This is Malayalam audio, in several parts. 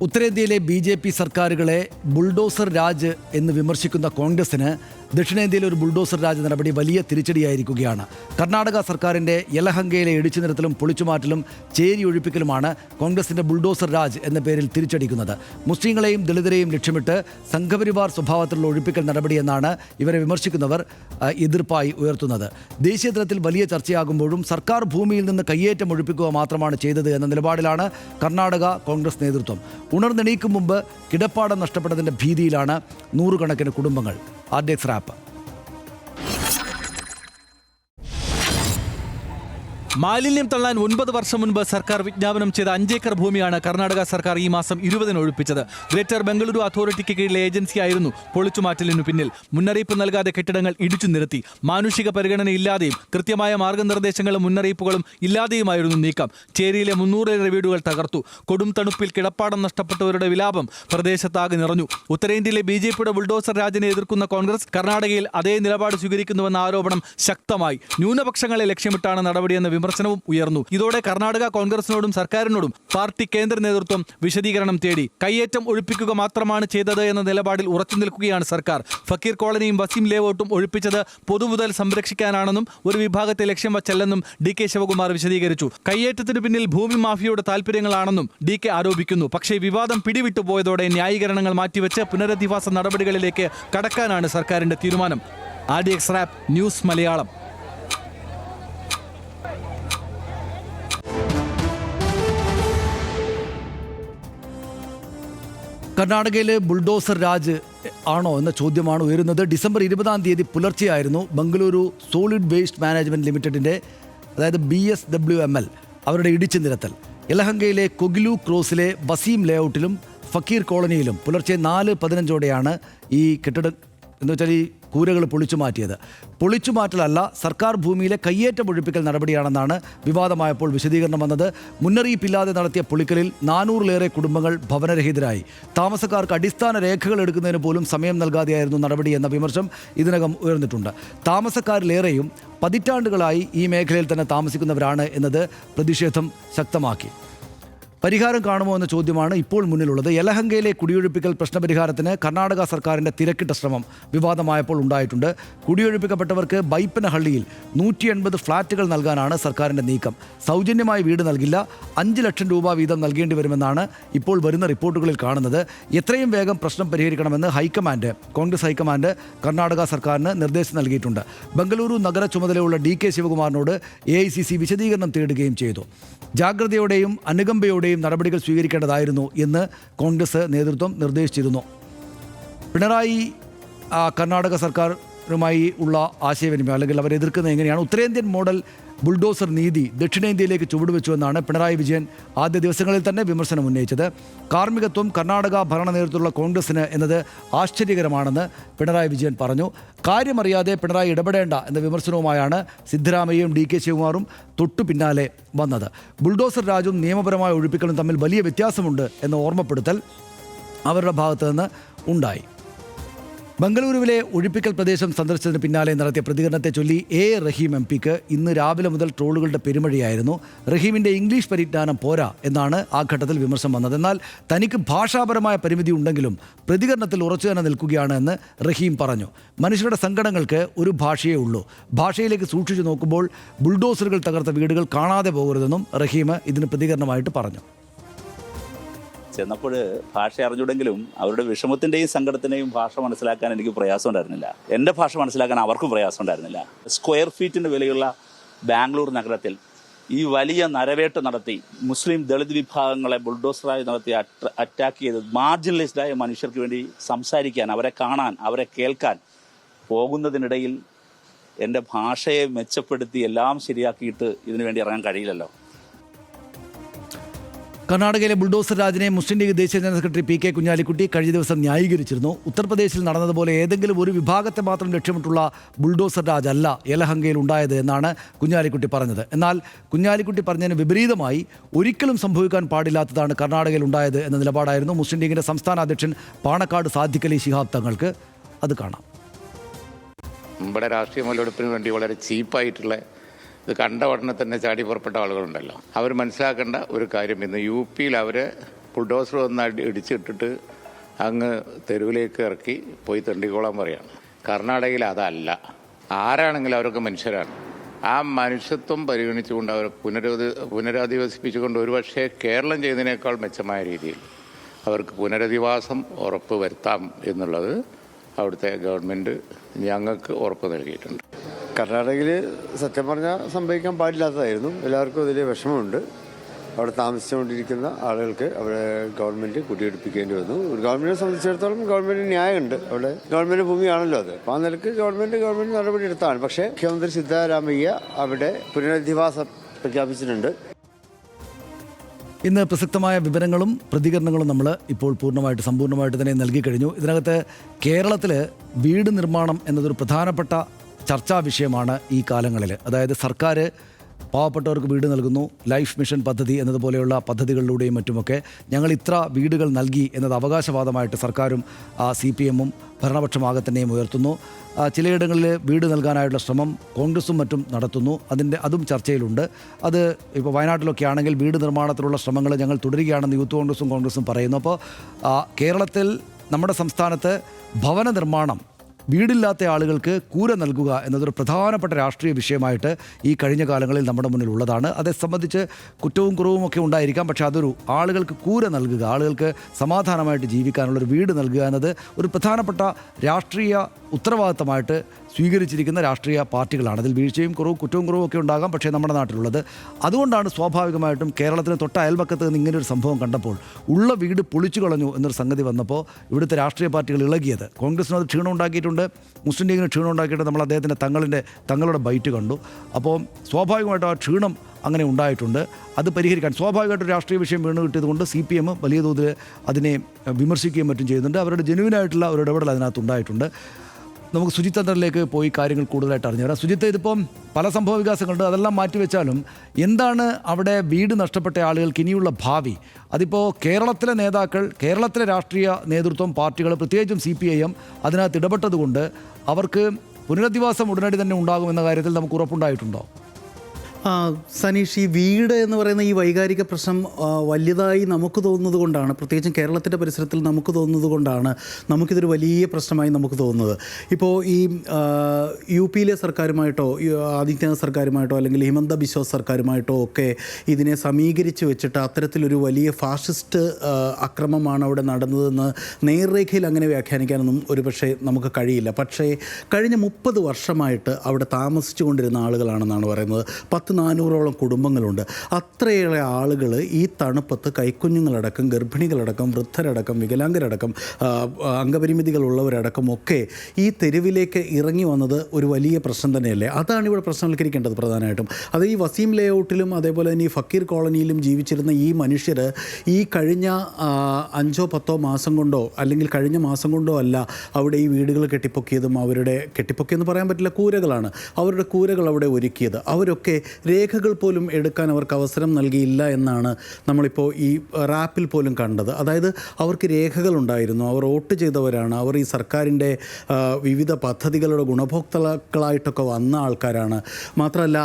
ഉത്തരേന്ത്യയിലെ ബി സർക്കാരുകളെ ബുൾഡോസർ രാജ് എന്ന് വിമർശിക്കുന്ന കോൺഗ്രസിന് ദക്ഷിണേന്ത്യയിലെ ഒരു ബുൾഡോസർ രാജ നടപടി വലിയ തിരിച്ചടിയായിരിക്കുകയാണ്. കർണാടക സർക്കാരിന്റെ യലഹങ്കയിലെ ഇടിച്ചു നിരത്തലും പൊളിച്ചുമാറ്റലും ചേരി ഒഴിപ്പിക്കലുമാണ് കോൺഗ്രസിന്റെ ബുൾഡോസർ രാജ് എന്ന പേരിൽ തിരിച്ചടിക്കുന്നത്. മുസ്ലിങ്ങളെയും ദളിതരെയും ലക്ഷ്യമിട്ട് സംഘപരിവാർ സ്വഭാവത്തിലുള്ള ഒഴിപ്പിക്കൽ നടപടിയെന്നാണ് ഇവരെ വിമർശിക്കുന്നവർ എതിർപ്പായി ഉയർത്തുന്നത്. ദേശീയ തലത്തിൽ വലിയ ചർച്ചയാകുമ്പോഴും സർക്കാർ ഭൂമിയിൽ നിന്ന് കയ്യേറ്റം ഒഴിപ്പിക്കുക മാത്രമാണ് ചെയ്തത് എന്ന നിലപാടിലാണ് കർണാടക കോൺഗ്രസ് നേതൃത്വം. ഉണർന്നെണീക്കും മുമ്പ് കിടപ്പാടം നഷ്ടപ്പെട്ടതിന്റെ ഭീതിയിലാണ് നൂറുകണക്കിന് കുടുംബങ്ങൾ. ആർഡെക്സ് റാപ്പ് മാലിന്യം തള്ളാൻ ഒൻപത് വർഷം മുൻപ് സർക്കാർ വിജ്ഞാപനം ചെയ്ത അഞ്ചേക്കർ ഭൂമിയാണ് കർണാടക സർക്കാർ ഈ മാസം ഇരുപതിന് ഒഴിപ്പിച്ചത്. ഗ്രേറ്റർ ബംഗളൂരു അതോറിറ്റിക്ക് കീഴിലെ ഏജൻസിയായിരുന്നു പൊളിച്ചുമാറ്റലിനു പിന്നിൽ. മുന്നറിയിപ്പ് നൽകാതെ കെട്ടിടങ്ങൾ ഇടിച്ചു നിരത്തി. മാനുഷിക പരിഗണനയില്ലാതെയും കൃത്യമായ മാർഗനിർദ്ദേശങ്ങളും മുന്നറിയിപ്പുകളും ഇല്ലാതെയുമായിരുന്നു നീക്കം. ചേരിയിലെ മുന്നൂറിലേറെ വീടുകൾ തകർത്തു. കൊടും തണുപ്പിൽ കിടപ്പാടം നഷ്ടപ്പെട്ടവരുടെ വിലാപം പ്രദേശത്താകെ നിറഞ്ഞു. ഉത്തരേന്ത്യയിലെ ബി ജെ പിയുടെ ബുൾഡോസർ രാജിനെ എതിർക്കുന്ന കോൺഗ്രസ് കർണാടകയിൽ അതേ നിലപാട് സ്വീകരിക്കുന്നുവെന്ന ആരോപണം ശക്തമായി. ന്യൂനപക്ഷങ്ങളെ ലക്ഷ്യമിട്ടാണ് നടപടിയെന്ന വിമർശനവും ഉയർന്നു. ഇതോടെ കർണാടക കോൺഗ്രസിനോടും സർക്കാരിനോടും പാർട്ടി കേന്ദ്ര നേതൃത്വം വിശദീകരണം തേടി. കയ്യേറ്റം ഒഴിപ്പിക്കുക മാത്രമാണ് ചെയ്തത് എന്ന നിലപാടിൽ ഉറച്ചു നിൽക്കുകയാണ് സർക്കാർ. ഫക്കീർ കോളനിയും വസീം ലേവോട്ടും ഒഴിപ്പിച്ചത് പൊതുമുതൽ സംരക്ഷിക്കാനാണെന്നും ഒരു വിഭാഗത്തെ ലക്ഷ്യം വച്ചല്ലെന്നും ഡി കെ ശിവകുമാർ വിശദീകരിച്ചു. കയ്യേറ്റത്തിന് പിന്നിൽ ഭൂമി മാഫിയയുടെ താൽപര്യങ്ങളാണെന്നും ഡി കെ ആരോപിക്കുന്നു. പക്ഷേ വിവാദം പിടിവിട്ടു പോയതോടെ ന്യായീകരണങ്ങൾ മാറ്റിവെച്ച് പുനരധിവാസ നടപടികളിലേക്ക് കടക്കാനാണ് സർക്കാരിന്റെ തീരുമാനം. R D X rap news Malayalam. കർണാടകയിലെ ബുൾഡോസർ രാജ് ആണോ എന്ന ചോദ്യമാണ് ഉയരുന്നത്. ഡിസംബർ ഇരുപതാം തീയതി പുലർച്ചെയായിരുന്നു ബംഗളൂരു സോളിഡ് വേസ്റ്റ് മാനേജ്മെന്റ് ലിമിറ്റഡിന്റെ അതായത് B S W M L അവരുടെ ഇടിച്ചു നിരത്തൽ. യലഹങ്കയിലെ കൊഗിലു ക്രോസിലെ വസീം ലേഔട്ടിലും ഫക്കീർ കോളനിയിലും പുലർച്ചെ നാല് പതിനഞ്ചോടെയാണ് ഈ കെട്ടിട എന്ന് വെച്ചാൽ ഈ കൂരകൾ പൊളിച്ചു മാറ്റിയത്. പൊളിച്ചു മാറ്റലല്ല സർക്കാർ ഭൂമിയിലെ കയ്യേറ്റം ഒഴിപ്പിക്കൽ നടപടിയാണെന്നാണ് വിവാദമായപ്പോൾ വിശദീകരണം വന്നത്. മുന്നറിയിപ്പില്ലാതെ നടത്തിയ പൊളിക്കലിൽ നാനൂറിലേറെ കുടുംബങ്ങൾ ഭവനരഹിതരായി. താമസക്കാർക്ക് അടിസ്ഥാന രേഖകൾ എടുക്കുന്നതിന് പോലും സമയം നൽകാതെയായിരുന്നു നടപടി എന്ന വിമർശം ഇതിനകം ഉയർന്നിട്ടുണ്ട്. താമസക്കാരിലേറെയും പതിറ്റാണ്ടുകളായി ഈ മേഖലയിൽ തന്നെ താമസിക്കുന്നവരാണ് എന്നത് പ്രതിഷേധം ശക്തമാക്കി. പരിഹാരം കാണുമോ എന്ന ചോദ്യമാണ് ഇപ്പോൾ മുന്നിലുള്ളത്. യലഹങ്കയിലെ കുടിയൊഴിപ്പിക്കൽ പ്രശ്നപരിഹാരത്തിന് കർണാടക സർക്കാരിന്റെ തിരക്കിട്ട ശ്രമം വിവാദമായപ്പോൾ ഉണ്ടായിട്ടുണ്ട്. കുടിയൊഴിപ്പിക്കപ്പെട്ടവർക്ക് ബൈപ്പനഹള്ളിയിൽ നൂറ്റി എൺപത് ഫ്ളാറ്റുകൾ നൽകാനാണ് സർക്കാരിന്റെ നീക്കം. സൗജന്യമായി വീട് നൽകില്ല. അഞ്ച് ലക്ഷം രൂപ വീതം നൽകേണ്ടി വരുമെന്നാണ് ഇപ്പോൾ വരുന്ന റിപ്പോർട്ടുകളിൽ കാണുന്നത്. എത്രയും വേഗം പ്രശ്നം പരിഹരിക്കണമെന്ന് ഹൈക്കമാൻഡ് കോൺഗ്രസ് ഹൈക്കമാൻഡ് കർണാടക സർക്കാരിന് നിർദ്ദേശം നൽകിയിട്ടുണ്ട്. ബംഗളൂരു നഗര ചുമതലയുള്ള ഡി കെ ശിവകുമാറിനോട് എ വിശദീകരണം തേടുകയും ചെയ്തു. ജാഗ്രതയോടെയും അനുകമ്പയോടെയും നടപടികൾ സ്വീകരിക്കേണ്ടതായിരുന്നു എന്ന് കോൺഗ്രസ് നേതൃത്വം നിർദ്ദേശിച്ചിരുന്നു. പിണറായി കർണാടക സർക്കാരുമായി ഉള്ള ആശയവിനിമയം അല്ലെങ്കിൽ അവർ എതിർക്കുന്നത് എങ്ങനെയാണ് ഉത്തരേന്ത്യൻ മോഡൽ ബുൾഡോസർ നീതി ദക്ഷിണേന്ത്യയിലേക്ക് ചുവടുവെച്ചുവെന്നാണ് പിണറായി വിജയൻ ആദ്യ ദിവസങ്ങളിൽ തന്നെ വിമർശനം ഉന്നയിച്ചത്. കാർമ്മികത്വം കർണാടക ഭരണ നേതൃത്വത്തിലുള്ള കോൺഗ്രസിന് എന്നത് ആശ്ചര്യകരമാണെന്ന് പിണറായി വിജയൻ പറഞ്ഞു. കാര്യമറിയാതെ പിണറായി ഇടപെടേണ്ട എന്ന വിമർശനവുമായാണ് സിദ്ധരാമയ്യയും ഡി കെ ശിവകുമാറും തൊട്ടു പിന്നാലെ വന്നത്. ബുൾഡോസർ രാജും നിയമപരമായ ഒഴിപ്പിക്കലും തമ്മിൽ വലിയ വ്യത്യാസമുണ്ട് എന്ന ഓർമ്മപ്പെടുത്തൽ അവരുടെ ഭാഗത്തു നിന്ന് ഉണ്ടായി. ബംഗളൂരുവിലെ ഒഴിപ്പിക്കൽ പ്രദേശം സന്ദർശിച്ചതിന് പിന്നാലെ നടത്തിയ പ്രതികരണത്തെ ചൊല്ലി എ. Rahim M. പിക്ക് ഇന്ന് രാവിലെ മുതൽ ട്രോളുകളുടെ പെരുമഴയായിരുന്നു. റഹീമിന്റെ ഇംഗ്ലീഷ് പരിജ്ഞാനം പോരാ എന്നാണ് ആ ഘട്ടത്തിൽ വിമർശനം വന്നത്. എന്നാൽ തനിക്ക് ഭാഷാപരമായ പരിമിതി ഉണ്ടെങ്കിലും പ്രതികരണത്തിൽ ഉറച്ചു തന്നെ നിൽക്കുകയാണ് എന്ന് റഹീം പറഞ്ഞു. മനുഷ്യരുടെ സങ്കടങ്ങൾക്ക് ഒരു ഭാഷയേ ഉള്ളൂ. ഭാഷയിലേക്ക് സൂക്ഷിച്ചു നോക്കുമ്പോൾ ബുൾഡോസറുകൾ തകർത്ത വീടുകൾ കാണാതെ പോകരുതെന്നും റഹീം ഇതിന് പ്രതികരണമായിട്ട് പറഞ്ഞു. ചെന്നപ്പോൾ ഭാഷ അറിഞ്ഞുണ്ടെങ്കിലും അവരുടെ വിഷമത്തിന്റെയും സങ്കടത്തിന്റെയും ഭാഷ മനസ്സിലാക്കാൻ എനിക്ക് പ്രയാസം ഉണ്ടായിരുന്നില്ല. എന്റെ ഭാഷ മനസ്സിലാക്കാൻ അവർക്കും പ്രയാസം ഉണ്ടായിരുന്നില്ല. സ്ക്വയർ ഫീറ്റിന് വിലയുള്ള ബാംഗ്ലൂർ നഗരത്തിൽ ഈ വലിയ നരവേട്ട നടത്തി മുസ്ലിം ദളിത് വിഭാഗങ്ങളെ ബുൾഡോസറായി നടത്തി അറ്റാക്ക് ചെയ്ത് മാർജിനലൈസ്ഡായ മനുഷ്യർക്ക് വേണ്ടി സംസാരിക്കാൻ അവരെ കാണാൻ അവരെ കേൾക്കാൻ പോകുന്നതിനിടയിൽ എന്റെ ഭാഷയെ മെച്ചപ്പെടുത്തി എല്ലാം ശരിയാക്കിയിട്ട് ഇതിനു വേണ്ടി ഇറങ്ങാൻ കഴിയില്ലല്ലോ. കർണാടകയിലെ ബുൾഡോസർ രാജിനെ മുസ്ലിം ലീഗ് ദേശീയ general secretary P K Kunhalikutty കഴിഞ്ഞ ദിവസം ന്യായീകരിച്ചിരുന്നു. ഉത്തർപ്രദേശിൽ നടന്നതുപോലെ ഏതെങ്കിലും ഒരു വിഭാഗത്തെ മാത്രം ലക്ഷ്യമിട്ടുള്ള ബുൾഡോസർ രാജ് അല്ല യലഹങ്കയിൽ ഉണ്ടായത് എന്നാണ് കുഞ്ഞാലിക്കുട്ടി പറഞ്ഞത്. എന്നാൽ കുഞ്ഞാലിക്കുട്ടി പറഞ്ഞതിന് വിപരീതമായി ഒരിക്കലും സംഭവിക്കാൻ പാടില്ലാത്തതാണ് കർണാടകയിൽ ഉണ്ടായത് എന്ന നിലപാടായിരുന്നു മുസ്ലിം ലീഗിന്റെ സംസ്ഥാന അധ്യക്ഷൻ പാണക്കാട് സാദിഖലി ശിഹാബ് തങ്ങൾക്ക്. അത് കാണാം. നമ്മുടെ രാഷ്ട്രീയ മുതലെടുപ്പിന് വേണ്ടി വളരെ ചീപ്പായിട്ടുള്ള ഇത് കണ്ട ഉടനെ തന്നെ ചാടി പുറപ്പെട്ട ആളുകളുണ്ടല്ലോ. അവർ മനസ്സിലാക്കേണ്ട ഒരു കാര്യം ഇന്ന് യു പിയിൽ അവർ ബുൾഡോസർ വന്ന് ഇടിച്ചിട്ടിട്ട് അങ്ങ് തെരുവിലേക്ക് ഇറക്കി പോയി തെണ്ടിക്കോളാൻ പറയാണ്. കർണാടകയിൽ അതല്ല. ആരാണെങ്കിലും അവരൊക്കെ മനുഷ്യരാണ്. ആ മനുഷ്യത്വം പരിഗണിച്ചുകൊണ്ട് അവരെ പുനരധി പുനരധിവസിപ്പിച്ചുകൊണ്ട് ഒരുപക്ഷെ കേരളം ചെയ്തതിനേക്കാൾ മെച്ചമായ രീതിയിൽ അവർക്ക് പുനരധിവാസം ഉറപ്പ് വരുത്താം എന്നുള്ളത് അവിടുത്തെ ഗവൺമെന്റ് ഞങ്ങൾക്ക് ഉറപ്പ് നൽകിയിട്ടുണ്ട്. കർണാടകയിൽ സത്യം പറഞ്ഞാൽ സംഭവിക്കാൻ പാടില്ലാത്തതായിരുന്നു. എല്ലാവർക്കും അതിൽ വിഷമമുണ്ട്. അവിടെ താമസിച്ചുകൊണ്ടിരിക്കുന്ന ആളുകൾക്ക് അവിടെ ഗവൺമെന്റ് കുടിയെടുപ്പിക്കേണ്ടി വന്നു. ഒരു ഗവൺമെന്റിനെ സംബന്ധിച്ചിടത്തോളം ഗവൺമെന്റ് ന്യായമുണ്ട്. അവിടെ ഗവൺമെന്റ് ഭൂമിയാണല്ലോ അത്. അപ്പോൾ ആ നിലയ്ക്ക് ഗവൺമെന്റ് ഗവൺമെന്റ് നടപടി എടുത്താണ്. പക്ഷേ മുഖ്യമന്ത്രി സിദ്ധാരാമയ്യ അവിടെ പുനരധിവാസം പ്രഖ്യാപിച്ചിട്ടുണ്ട്. ഇന്ന് പ്രസക്തമായ വിവരങ്ങളും പ്രതികരണങ്ങളും നമ്മൾ ഇപ്പോൾ പൂർണമായിട്ട് സമ്പൂർണമായിട്ട് തന്നെ നൽകി കഴിഞ്ഞു. ഇതിനകത്ത് കേരളത്തിൽ വീട് നിർമ്മാണം എന്നതൊരു പ്രധാനപ്പെട്ട ചർച്ചാ വിഷയമാണ് ഈ കാലങ്ങളിൽ. അതായത് സർക്കാർ പാവപ്പെട്ടവർക്ക് വീട് നൽകുന്നു ലൈഫ് മിഷൻ പദ്ധതി എന്നതുപോലെയുള്ള പദ്ധതികളിലൂടെയും മറ്റുമൊക്കെ ഞങ്ങൾ ഇത്ര വീടുകൾ നൽകി എന്നത് അവകാശവാദമായിട്ട് സർക്കാരും സി പി എമ്മും ഭരണപക്ഷമാകെ തന്നെയും ഉയർത്തുന്നു. ചിലയിടങ്ങളിൽ വീട് നൽകാനായുള്ള ശ്രമം കോൺഗ്രസും മറ്റും നടത്തുന്നു. അതിന്റെ അതും ചർച്ചയിലുണ്ട്. അത് ഇപ്പോൾ വയനാട്ടിലൊക്കെ ആണെങ്കിൽ വീട് നിർമ്മാണത്തിലുള്ള ശ്രമങ്ങൾ ഞങ്ങൾ തുടരുകയാണെന്ന് യൂത്ത് കോൺഗ്രസും കോൺഗ്രസും പറയുന്നു. അപ്പോൾ കേരളത്തിൽ നമ്മുടെ സംസ്ഥാനത്ത് ഭവന നിർമ്മാണം വീടില്ലാത്ത ആളുകൾക്ക് കൂര നൽകുക എന്നതൊരു പ്രധാനപ്പെട്ട രാഷ്ട്രീയ വിഷയമായിട്ട് ഈ കഴിഞ്ഞ കാലങ്ങളിൽ നമ്മുടെ മുന്നിൽ ഉള്ളതാണ്. അതേ സംബന്ധിച്ച് കുറ്റവും കുറവും ഒക്കെ ഉണ്ടായിരിക്കാം. പക്ഷേ അതൊരു ആളുകൾക്ക് കൂര നൽകുക ആളുകൾക്ക് സമാധാനമായിട്ട് ജീവിക്കാനുള്ള ഒരു വീട് നൽകുക എന്നത് ഒരു പ്രധാനപ്പെട്ട രാഷ്ട്രീയ ഉത്തരവാദിത്തമായിട്ട് സ്വീകരിച്ചിരിക്കുന്ന രാഷ്ട്രീയ പാർട്ടികളാണ്. അതിൽ വീഴ്ചയും കുറവും കുറ്റവും കുറവും ഒക്കെ ഉണ്ടാകാം പക്ഷേ നമ്മുടെ നാട്ടിലുള്ളത്. അതുകൊണ്ടാണ് സ്വാഭാവികമായിട്ടും കേരളത്തിന് തൊട്ട അയൽപക്കത്ത് നിന്ന് ഇങ്ങനെ ഒരു സംഭവം കണ്ടപ്പോൾ ഉള്ള വീട് പൊളിച്ചു കളഞ്ഞു എന്നൊരു സംഗതി വന്നപ്പോൾ ഇവിടുത്തെ രാഷ്ട്രീയ പാർട്ടികൾ ഇളകിയത്. കോൺഗ്രസിന് അത് ക്ഷീണം ഉണ്ടാക്കിയിട്ടുണ്ട്. മുസ്ലിം ലീഗിന് ക്ഷീണം ഉണ്ടാക്കിയിട്ട് നമ്മൾ അദ്ദേഹത്തിന്റെ തങ്ങളിന്റെ തങ്ങളുടെ ബൈറ്റ് കണ്ടു. അപ്പോൾ സ്വാഭാവികമായിട്ടും ആ ക്ഷീണം അങ്ങനെ ഉണ്ടായിട്ടുണ്ട്. അത് പരിഹരിക്കാൻ സ്വാഭാവികമായിട്ടും രാഷ്ട്രീയ വിഷയം വീണ് കിട്ടിയതുകൊണ്ട് സി പി എം വലിയ തോതിൽ അതിനെ വിമർശിക്കുകയും മറ്റും ചെയ്യുന്നുണ്ട്. അവരുടെ ജെനുവിനായിട്ടുള്ള ഒരു ഇടപെടൽ അതിനകത്ത് ഉണ്ടായിട്ടുണ്ട്. നമുക്ക് സുജിത് അന്തറിലേക്ക് പോയി കാര്യങ്ങൾ കൂടുതലായിട്ട് അറിഞ്ഞു. വരാം സുജിത്ത് ഇതിപ്പം പല സംഭവ വികാസങ്ങളുണ്ട് അതെല്ലാം മാറ്റിവെച്ചാലും എന്താണ് അവിടെ വീട് നഷ്ടപ്പെട്ട ആളുകൾക്ക് ഇനിയുള്ള ഭാവി? അതിപ്പോൾ കേരളത്തിലെ നേതാക്കൾ കേരളത്തിലെ രാഷ്ട്രീയ നേതൃത്വം പാർട്ടികൾ പ്രത്യേകിച്ചും സി പി ഐ എം അതിനകത്ത് ഇടപെട്ടതുകൊണ്ട് അവർക്ക് പുനരധിവാസം ഉടനടി തന്നെ ഉണ്ടാകുമെന്ന കാര്യത്തിൽ നമുക്ക് ഉറപ്പുണ്ടായിട്ടുണ്ടോ? സനീഷ് ഈ വീട് എന്ന് പറയുന്ന ഈ വൈകാരിക പ്രശ്നം വലുതായി നമുക്ക് തോന്നുന്നത് കൊണ്ടാണ്. പ്രത്യേകിച്ചും കേരളത്തിന്റെ പരിസരത്തിൽ നമുക്ക് തോന്നുന്നത് കൊണ്ടാണ് നമുക്കിതൊരു വലിയ പ്രശ്നമായി നമുക്ക് തോന്നുന്നത്. ഇപ്പോൾ ഈ യു പിയിലെ സർക്കാരുമായിട്ടോ ആദിത്യനാഥ് സർക്കാരുമായിട്ടോ അല്ലെങ്കിൽ ഹിമന്ത ബിശ്വ സർക്കാരുമായിട്ടോ ഒക്കെ ഇതിനെ സമീകരിച്ച് വെച്ചിട്ട് അത്തരത്തിലൊരു വലിയ ഫാഷിസ്റ്റ് അക്രമമാണ് അവിടെ നടന്നതെന്ന് നേർരേഖയിൽ അങ്ങനെ വ്യാഖ്യാനിക്കാനൊന്നും ഒരു പക്ഷേ നമുക്ക് കഴിയില്ല. പക്ഷേ കഴിഞ്ഞ മുപ്പത് വർഷമായിട്ട് അവിടെ താമസിച്ചു കൊണ്ടിരുന്ന ആളുകളാണെന്നാണ് പറയുന്നത്. പത്ത് നാനൂറോളം കുടുംബങ്ങളുണ്ട്. അത്രയേറെ ആളുകൾ ഈ തണുപ്പത്ത് കൈക്കുഞ്ഞുങ്ങളടക്കം ഗർഭിണികളടക്കം വൃദ്ധരടക്കം വികലാംഗരടക്കം അംഗപരിമിതികളുള്ളവരടക്കം ഒക്കെ ഈ തെരുവിലേക്ക് ഇറങ്ങി വന്നത് ഒരു വലിയ പ്രശ്നം തന്നെയല്ലേ? അതാണ് ഇവിടെ പ്രശ്നവൽക്കരിക്കേണ്ടത് പ്രധാനമായിട്ടും. അത് ഈ വസീം ലേഔട്ടിലും അതേപോലെ തന്നെ ഈ ഫക്കീർ കോളനിയിലും ജീവിച്ചിരുന്ന ഈ മനുഷ്യർ ഈ കഴിഞ്ഞ അഞ്ചോ പത്തോ മാസം കൊണ്ടോ അല്ലെങ്കിൽ കഴിഞ്ഞ മാസം കൊണ്ടോ അല്ല അവിടെ ഈ വീടുകൾ കെട്ടിപ്പൊക്കിയതും അവരുടെ കെട്ടിപ്പൊക്കിയെന്ന് പറയാൻ പറ്റില്ല കൂരകളാണ്. അവരുടെ കൂരകൾ അവിടെ ഒരുക്കിയത്. അവരൊക്കെ രേഖകൾ പോലും എടുക്കാൻ അവർക്ക് അവസരം നൽകിയില്ല എന്നാണ് നമ്മളിപ്പോൾ ഈ റാപ്പിൽ പോലും കണ്ടത്. അതായത് അവർക്ക് രേഖകൾ രേഖകളുണ്ടായിരുന്നു അവർ വോട്ട് ചെയ്തവരാണ്. അവർ ഈ സർക്കാരിന്റെ വിവിധ പദ്ധതികളുടെ ഗുണഭോക്താക്കളായിട്ടൊക്കെ വന്ന ആൾക്കാരാണ്. മാത്രമല്ല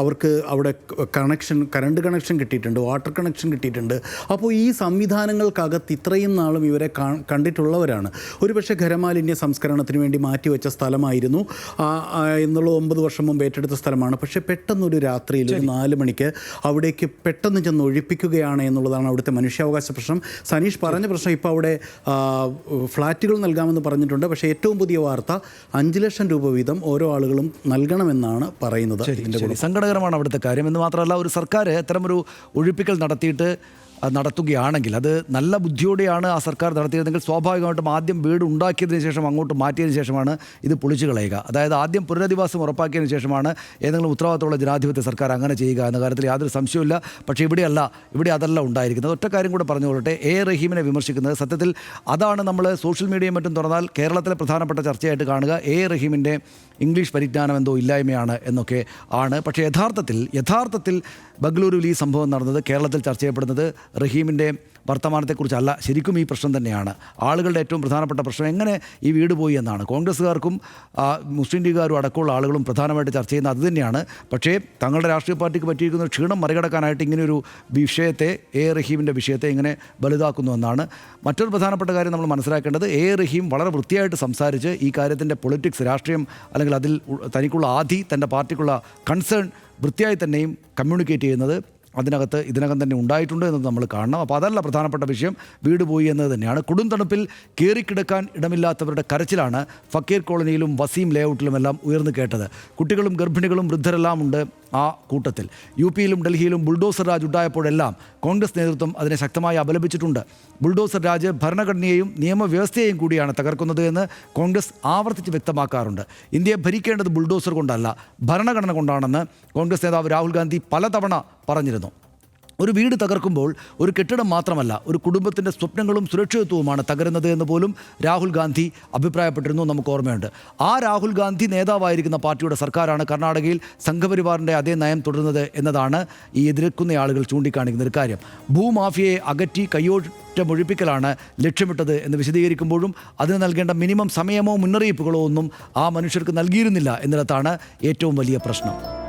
അവർക്ക് അവിടെ കണക്ഷൻ കറണ്ട് കണക്ഷൻ കിട്ടിയിട്ടുണ്ട് വാട്ടർ കണക്ഷൻ കിട്ടിയിട്ടുണ്ട്. അപ്പോൾ ഈ സംവിധാനങ്ങൾക്കകത്ത് ഇത്രയും നാളും ഇവരെ കണ്ടിട്ടുള്ളവരാണ്. ഒരുപക്ഷെ ഖരമാലിന്യ സംസ്കരണത്തിന് വേണ്ടി മാറ്റിവെച്ച സ്ഥലമായിരുന്നു. എന്നുള്ള ഒമ്പത് വർഷം മുമ്പ് ഏറ്റെടുത്ത സ്ഥലമാണ്. പക്ഷേ പെട്ടെന്നൊരു രാത്രിയിൽ ഒരു നാല് മണിക്ക് അവിടേക്ക് പെട്ടെന്ന് ചെന്ന് ഒഴിപ്പിക്കുകയാണ് എന്നുള്ളതാണ് അവിടുത്തെ മനുഷ്യാവകാശ പ്രശ്നം. സനീഷ് പറഞ്ഞ പ്രശ്നം ഇപ്പോൾ അവിടെ ഫ്ലാറ്റുകൾ നൽകാമെന്ന് പറഞ്ഞിട്ടുണ്ട്. പക്ഷേ ഏറ്റവും പുതിയ വാർത്ത അഞ്ച് ലക്ഷം രൂപ വീതം ഓരോ ആളുകളും നൽകണമെന്നാണ് പറയുന്നത് സങ്കടകരമാണ് അവിടുത്തെ കാര്യം. എന്ന് മാത്രമല്ല ഒരു സർക്കാർ ഇത്തരമൊരു ഒഴിപ്പിക്കൽ നടത്തിയിട്ട് നടത്തുകയാണെങ്കിൽ അത് നല്ല ബുദ്ധിയോടെയാണ് ആ സർക്കാർ നടത്തിയതെങ്കിൽ സ്വാഭാവികമായിട്ടും ആദ്യം വീട് ഉണ്ടാക്കിയതിന് ശേഷം അങ്ങോട്ട് മാറ്റിയതിന് ശേഷമാണ് ഇത് പൊളിച്ചു കളയുക. അതായത് ആദ്യം പുനരധിവാസം ഉറപ്പാക്കിയതിന് ശേഷമാണ് ഏതെങ്കിലും ഉത്തരവാദിത്തമുള്ള ജനാധിപത്യ സർക്കാർ അങ്ങനെ ചെയ്യുക എന്ന കാര്യത്തിൽ യാതൊരു സംശയമില്ല പക്ഷേ ഇവിടെയല്ല ഇവിടെ അതല്ല ഉണ്ടായിരിക്കുന്നത്. ഒറ്റ കാര്യം കൂടെ പറഞ്ഞുകൊള്ളട്ടെ എ റഹീമിനെ വിമർശിക്കുന്നത് സത്യത്തിൽ അതാണ് നമ്മൾ സോഷ്യൽ മീഡിയയും മറ്റും തുറന്നാൽ കേരളത്തിലെ പ്രധാനപ്പെട്ട ചർച്ചയായിട്ട് കാണുക. എ റഹീമിന്റെ ഇംഗ്ലീഷ് പരിജ്ഞാനം എന്തോ ഇല്ലായ്മയാണ് എന്നൊക്കെ ആണ്. പക്ഷേ യഥാർത്ഥത്തിൽ യഥാർത്ഥത്തിൽ ബംഗളൂരുവിൽ ഈ സംഭവം നടന്നത് കേരളത്തിൽ ചർച്ച ചെയ്യപ്പെടുന്നത് റഹീമിന്റെ വർത്തമാനത്തെക്കുറിച്ചല്ല ശരിക്കും ഈ പ്രശ്നം തന്നെയാണ്. ആളുകളുടെ ഏറ്റവും പ്രധാനപ്പെട്ട പ്രശ്നം എങ്ങനെ ഈ വീട് പോയി എന്നാണ്. കോൺഗ്രസ്സുകാർക്കും മുസ്ലിം ലീഗുകാരും അടക്കമുള്ള ആളുകളും പ്രധാനമായിട്ട് ചർച്ച ചെയ്യുന്നത് അതുതന്നെയാണ് പക്ഷേ തങ്ങളുടെ രാഷ്ട്രീയ പാർട്ടിക്ക് പറ്റിയിരിക്കുന്ന ക്ഷീണം മറികടക്കാനായിട്ട് ഇങ്ങനെയൊരു വിഷയത്തെ എ. റഹീമിന്റെ വിഷയത്തെ ഇങ്ങനെ വലുതാക്കുന്നു എന്നാണ്. മറ്റൊരു പ്രധാനപ്പെട്ട കാര്യം നമ്മൾ മനസ്സിലാക്കേണ്ടത് എ. റഹീം വളരെ വൃത്തിയായിട്ട് സംസാരിച്ച് ഈ കാര്യത്തിന്റെ പൊളിറ്റിക്സ് രാഷ്ട്രീയം അല്ലെങ്കിൽ അതിൽ തനിക്കുള്ള ആധി തന്റെ പാർട്ടിക്കുള്ള കൺസേൺ വൃത്തിയായി തന്നെയും കമ്മ്യൂണിക്കേറ്റ് ചെയ്യുന്നത് അതിനകത്ത് ഇതിനകം തന്നെ ഉണ്ടായിട്ടുണ്ട് എന്നത് നമ്മൾ കാണണം. അപ്പോൾ അതല്ല പ്രധാനപ്പെട്ട വിഷയം. വീട് പോയി എന്നത് തന്നെയാണ്. കൊടുംതണുപ്പിൽ കയറിക്കിടക്കാൻ ഇടമില്ലാത്തവരുടെ കരച്ചിലാണ് ഫക്കീർ കോളനിയിലും വസീം ലേഔട്ടിലുമെല്ലാം ഉയർന്നു കേട്ടത്. കുട്ടികളും ഗർഭിണികളും വൃദ്ധരെല്ലാം ഉണ്ട്. ആ കൂട്ടത്തിൽ. യു പിയിലും ഡൽഹിയിലും ബുൾഡോസർ രാജ് ഉണ്ടായപ്പോഴെല്ലാം കോൺഗ്രസ് നേതൃത്വം അതിനെ ശക്തമായി അപലപിച്ചിട്ടുണ്ട്. ബുൾഡോസർ രാജ് ഭരണഘടനയെയും നിയമവ്യവസ്ഥയെയും കൂടിയാണ് തകർക്കുന്നത് എന്ന് കോൺഗ്രസ് ആവർത്തിച്ച് വ്യക്തമാക്കാറുണ്ട്. ഇന്ത്യയെ ഭരിക്കേണ്ടത് ബുൾഡോസർ കൊണ്ടല്ല ഭരണഘടന കൊണ്ടാണെന്ന് കോൺഗ്രസ് നേതാവ് രാഹുൽ ഗാന്ധി പലതവണ പറഞ്ഞിരുന്നു. ഒരു വീട് തകർക്കുമ്പോൾ ഒരു കെട്ടിടം മാത്രമല്ല ഒരു കുടുംബത്തിന്റെ സ്വപ്നങ്ങളും സുരക്ഷിതത്വവുമാണ് തകരുന്നത് എന്ന് പോലും രാഹുൽ ഗാന്ധി അഭിപ്രായപ്പെട്ടിരുന്നു നമുക്ക് ഓർമ്മയുണ്ട്. ആ രാഹുൽ ഗാന്ധി നേതാവായിരിക്കുന്ന പാർട്ടിയുടെ സർക്കാരാണ് കർണാടകയിൽ സംഘപരിവാറിന്റെ അതേ നയം തുടരുന്നത് എന്നതാണ് ഈ എതിർക്കുന്ന ആളുകൾ ചൂണ്ടിക്കാണിക്കുന്ന ഒരു കാര്യം. ഭൂമാഫിയയെ അകറ്റി കയ്യോറ്റമൊഴിപ്പിക്കലാണ് ലക്ഷ്യമിട്ടത് എന്ന് വിശദീകരിക്കുമ്പോഴും അതിന് നൽകേണ്ട മിനിമം സമയമോ മുന്നറിയിപ്പുകളോ ഒന്നും ആ മനുഷ്യർക്ക് നൽകിയിരുന്നില്ല എന്നിടത്താണ് ഏറ്റവും വലിയ പ്രശ്നം.